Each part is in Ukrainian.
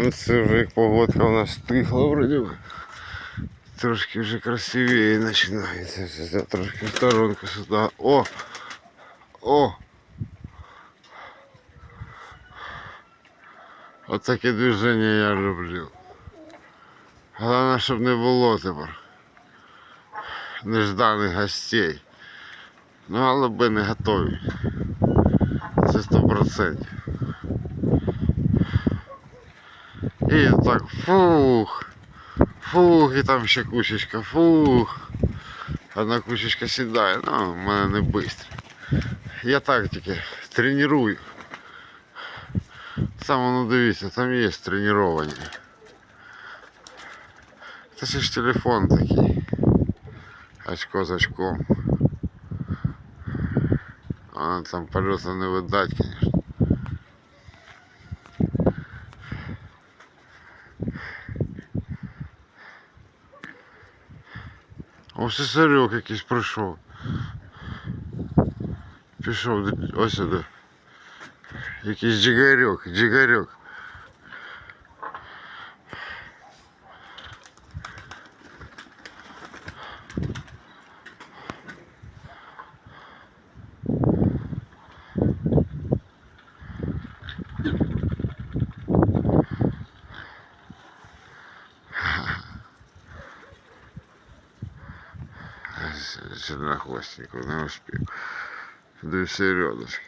Ну це вже як погодка у нас тихла вроді. Трошки вже красивее починається. Зараз трошки в сторонку сюди. О! О! Отаке таке движення я люблю. Головне, щоб не було тепер. Нежданих гостей. Ну але би не готові. Це 100%. И так фух. Фух, и там ще кучечка, фух. Одна кучечка сідає, ну, в мене не швидко. Я так тільки тренірую. Там воно дивіться, там є тренування. Це ще ж телефон такий. Очко за очком. Воно там польота не видать, звісно. Ось і Сарьок якийсь пройшов. Пішов ось сюди. Якийсь джигарьок, джигарьок. Чернохвостнику не успів. Да середочки.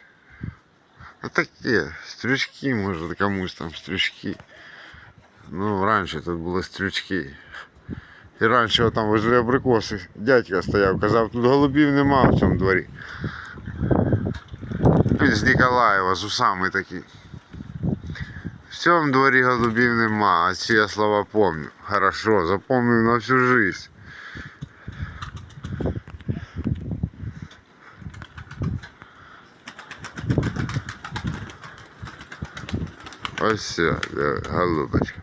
А таке, стрючки, може комусь там стрючки. Ну, раніше тут були стрючки. І раніше там возле абрикоси дядька стояв, казав, тут голубів нема в цьому дворі. Він з Ніколаєва, з усами такі. В цьому дворі голубів нема, а ці я слова помню. Хорошо, запомнив на всю жизнь. Ось все, де голубочка.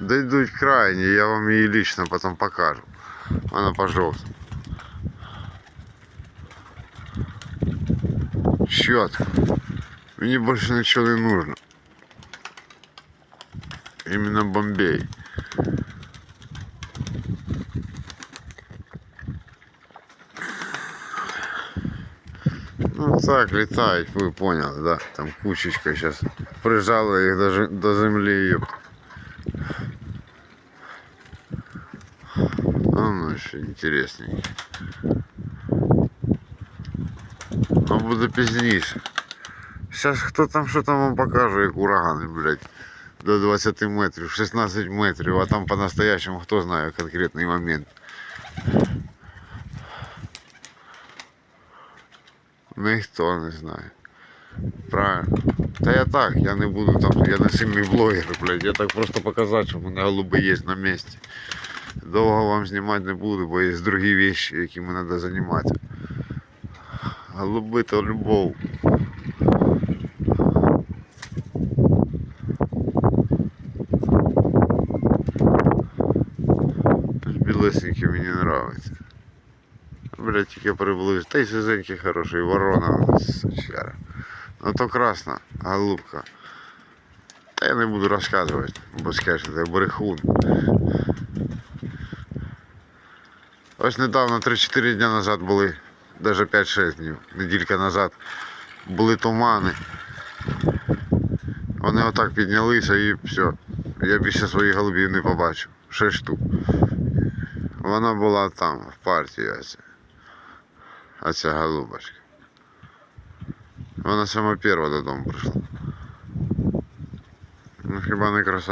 Дойдуть крайні, я вам її лично потім покажу. Вона пожовта. Щетка. Мені більше нічого не нужно. Іменно Бомбей. Ну так, летають, ви поняли, да? Там кучечка сейчас прижала їх до, жи- до землі. Ёп. А ну ще інтересненько. А буде пізніше. Сейчас хто там що там вам покаже, як урагани, блядь. До 20 метрів, 16 метрів, а там по-настоящему хто знає конкретний момент. Ніхто не знає. Правильно. Та я так, я не буду там, я не сильний блогер, блядь. Я так просто показати, що в мене голуби є на місці. Довго вам знімати не буду, бо є другі вещи, якими треба займатися. Голуби то любов. Білесенький мені нравиться. Блять, тільки приблизно. Та й сизенький хороший, ворона сучара. Ну то красна, голубка. Та я не буду розказувати, бо скажете, брехун. Ось недавно 3-4 дня назад були, навіть 5-6 днів, неділька назад, були тумани. Вони отак піднялися і все. Я більше своїх голубів не побачив. 6 штук. Вона була там, в партії оця. ця голубочка. Вона сама перша додому прийшла. Ну хіба не красота?